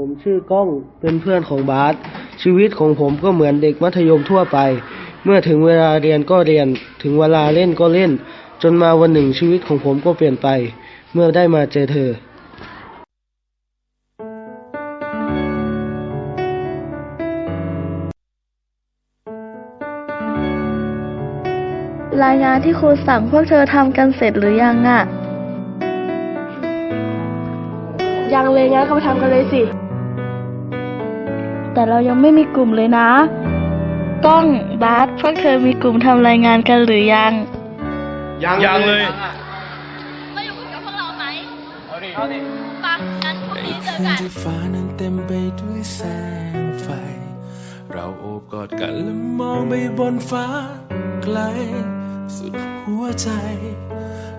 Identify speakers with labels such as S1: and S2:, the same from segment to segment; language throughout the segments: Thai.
S1: ผมชื่อก้องเป็นเพื่อนของบาสชีวิตของผมก็เหมือนเด็กมัธยมทั่วไป เมื่อถึงเวลาเรียนก็เรียน ถึงเวลาเล่นก็เล่น จนมาวันหนึ่งชีวิตของผมก็เปลี่ยนไป เมื่อได้มาเจอเธอ
S2: รายงานที่ครูสั่งพวกเธอทำกันเสร็จหรือยังอะ
S3: ยังเลยงั้นเขาไปทำกันเลยสิ
S2: แต่เรายังไม่มีกลุ่มเลยนะก้องบาสพวกเธอมีกลุ่มทำรายงานกันหรือยัง
S4: ยังเลย
S5: มาอยู่กับพวกเราไหมเอาดิเอาดิปะงั้นพรุ่งนี้เจอ
S6: คืน
S5: กัน
S6: ที่ฟ้านั้นเต็มไปด้วยแสงไฟ เราโอบกอดกันและมองไปบนฟ้าไกล สุดหัวใจ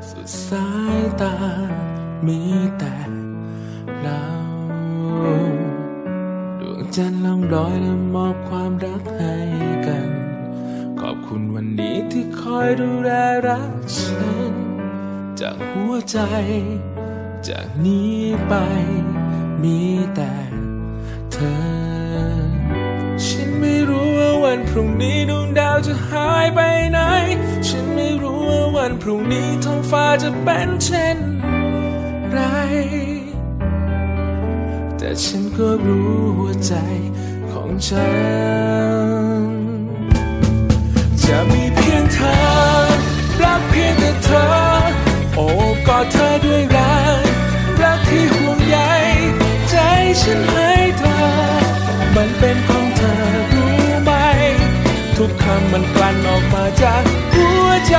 S6: สุดสายตา มีแต่เราดวง จันทร์ลองลอยและมอบความรักให้กัน ขอบคุณวันนี้ที่คอยดูแลรักฉัน จากหัวใจ จากนี้ไป มีแต่เธอ ฉันไม่รู้ว่าวันพรุ่งนี้ดวงดาวจะหายไปไหน ฉันไม่รู้ว่าวันพรุ่งนี้ท้องฟ้าจะเป็นเช่นไร แต่ฉันก็รู้หัวใจของฉัน จะมีเพียงเธอ รักเพียงแต่เธอ โอบกอดเธอด้วยรัก รักที่ห่วงใยใจฉันให้เธอ มันเป็นของเธอรู้ไหม ทุกคำมันกลั่นออกมาจากหัวใจ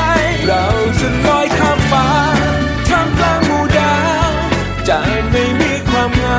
S6: เราจะลอยข้ามฟ้าท่ามกลางหมู่ดาวจะไม่มีความเหงา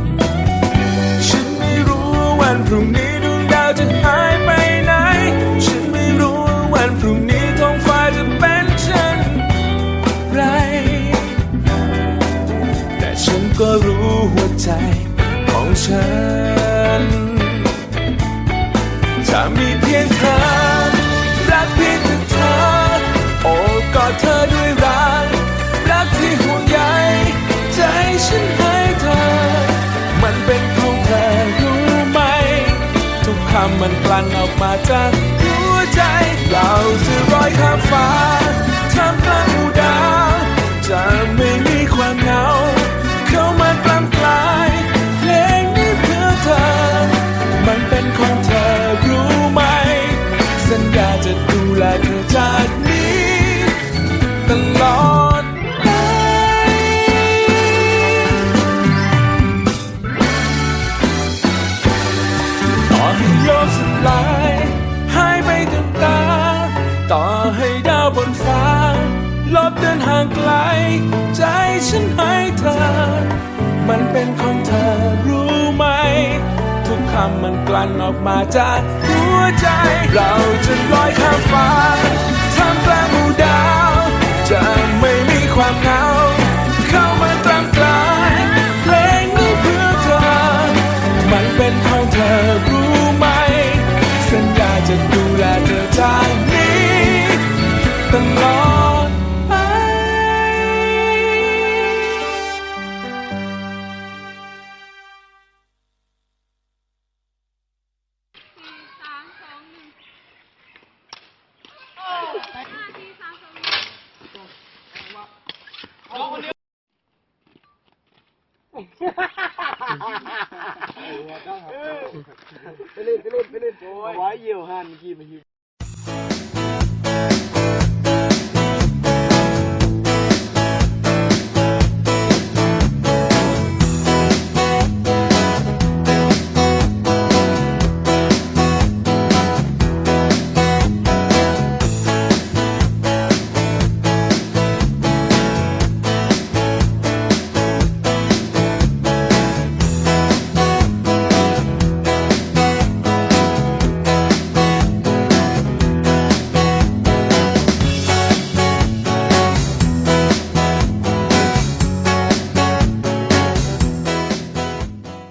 S6: ฉันก็รู้หัวใจของฉันจะมีเพียงเธอ รักเพียงแต่เธอ โอบกอดเธอด้วยรัก รักที่ห่วงใยใจฉันให้เธอ มันเป็นของเธอรู้ไหม ทุกคำมันกลั่นออกมาจากหัวใจ เราจะลอยข้ามฟ้าท่ามกลางอูดาวจะไม่มีความเหงา เป็นของเธอรู้ไหม ทุกคำมันกลั่นออกมาจากหัวใจ เราจะลอยข้ามฟ้า
S1: ไปเล่นไปเล่นไปเล่นไว้เยี่ยวหันเมื่อกี้มาฮิว